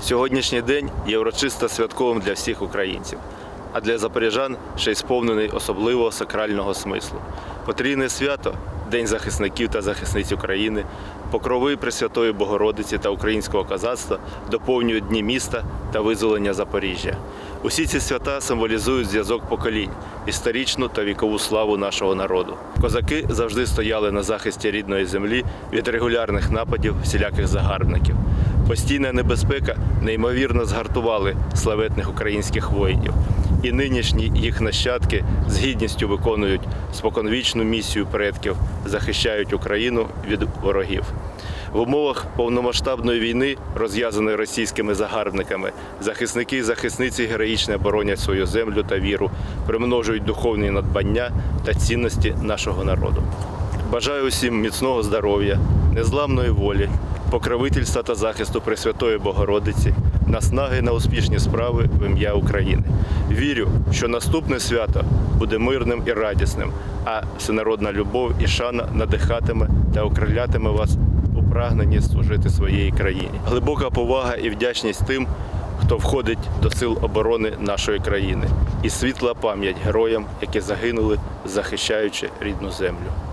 Сьогоднішній день є урочисто святковим для всіх українців, а для запоріжан ще й сповнений особливого сакрального смислу. Потрійне свято День захисників та захисниць України, покрови Пресвятої Богородиці та українського казацтва доповнюють дні міста та визволення Запоріжжя. Усі ці свята символізують зв'язок поколінь, історичну та вікову славу нашого народу. Козаки завжди стояли на захисті рідної землі від регулярних нападів всіляких загарбників. Постійна небезпека неймовірно згартували славетних українських воїнів. І нинішні їх нащадки з гідністю виконують споконвічну місію предків, захищають Україну від ворогів. В умовах повномасштабної війни, розв'язаної російськими загарбниками, захисники і захисниці героїчно боронять свою землю та віру, примножують духовні надбання та цінності нашого народу. Бажаю усім міцного здоров'я, незламної волі, покровительства та захисту Пресвятої Богородиці, наснаги на успішні справи в ім'я України. Вірю, що наступне свято буде мирним і радісним, а всенародна любов і шана надихатиме та окрилятиме вас прагненні служити своїй країні. Глибока повага і вдячність тим, хто входить до сил оборони нашої країни, і світла пам'ять героям, які загинули, захищаючи рідну землю.